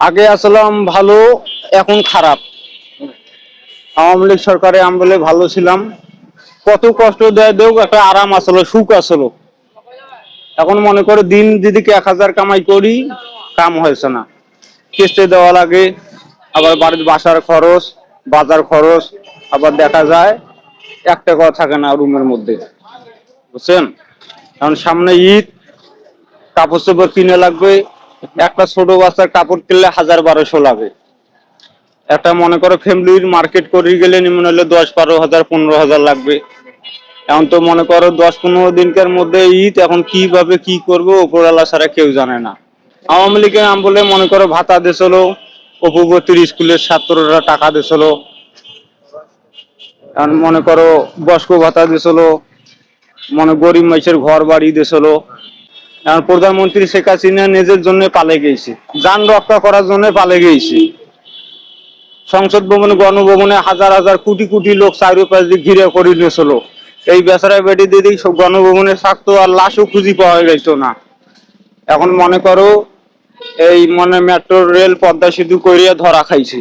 আগে আসলাম ভালো, এখন খারাপ। আওয়ামী লীগ সরকারে আমলে ভালো ছিলাম। কত কষ্ট দেয় দেও একটা আরাম আসলো, সুখ আসলো। এখন মনে করে দিন দিদিকে এক হাজার কামাই করি, কাম হয়েছে না। কিস্তি দেওয়া লাগে, আবার বাড়ির বাসার খরচ, বাজার খরচ, আবার দেখা যায় এক টাকাও থাকে না রুমের মধ্যে। বুঝছেন? কারণ সামনে ঈদ, কাপড় চোপড় কিনে লাগবে একটা ছোট বাচ্চার কাপড় কিনলে হাজার বারোশো লাগে। একটা মনে করো ফ্যামিলির মার্কেট করে গেলে নিম্ন হলে দশ বারো হাজার, পনেরো হাজার লাগবে। এখন তো মনে করো দশ পনেরো দিনকার মধ্যে ঈদ, এখন কীভাবে কি করব ওপরওয়ালা ছাড়া কেউ জানে না। আওয়ামী লীগের নাম বলে মনে করো ভাতা দিয়েছিল উপবর্তীর স্কুলের ছাত্ররা টাকা দিয়েছিল। মনে করো বয়স্ক ভাতা দিয়েছিল, মনে গরিব মানুষের ঘর বাড়ি দিয়েছিল। প্রধানমন্ত্রী শেখ হাসিনা নিজের জন্য পালে গেছে যান রক্ষা করার জন্য পালে গেছে সংসদ ভবনে, গণভবনে হাজার হাজার কোটি কোটি লোক চারিপাশ দিয়ে ঘিরে করে নিয়েছিল এই বেচারা বেটি দিদি গণভবনে থাকতো আর লাশও খুঁজি পাওয়া যেত না। এখন মনে করো, এই মনে মেট্রো রেল পদ্মা সেতু করিয়া ধরা খাইছে।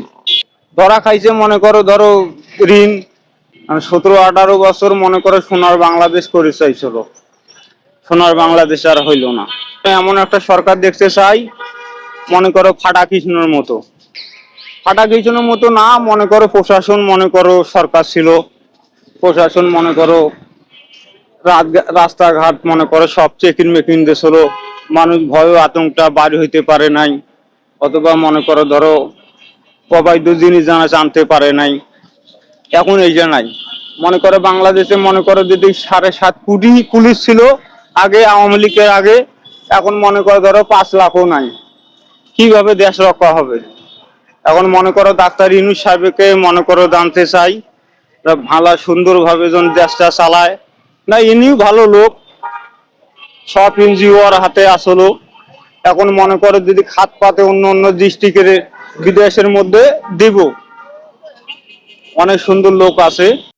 ধরা খাইছে মনে করো, ধরো ঋণ, সতেরো আঠারো বছর মনে করো সোনার বাংলাদেশ করে চাইছিল সোনার বাংলাদেশ আর হইল না। এমন একটা সরকার দেখতে চাই, মনে করো ফাটা কৃষ্ণর মতো। ফাটা কৃষ্ণের মতো না, মনে করো প্রশাসন, মনে করো সরকার ছিল। প্রশাসন, মনে করো রাস্তাঘাট, মনে করো সব চেকিং মেকিং দিয়েছিল মানুষ ভয় আতঙ্কটা বাড়ি হইতে পারে নাই। অথবা মনে করো ধরো অবৈধ জিনিস জানা জানতে পারে নাই। এখন এই যে নাই। মনে করো বাংলাদেশে মনে করো যদি সাড়ে সাত কোটি পুলিশ ছিল আগে আওয়ামী লীগের আগে এখন মনে করো ধরো পাঁচ লাখও নাই। কীভাবে দেশ রক্ষা হবে? এখন মনে করো ডাক্তার ইনু সাহেবকে মনে করো জানতে চাই ভালো সুন্দরভাবে যেন দেশটা চালায়। না, ইনিও ভালো লোক, সব এনজিওর হাতে আসলো এখন মনে করো যদি খাত পাতে অন্য অন্য ডিস্ট্রিক্টের বিদেশের মধ্যে দিব। অনেক সুন্দর লোক আছে।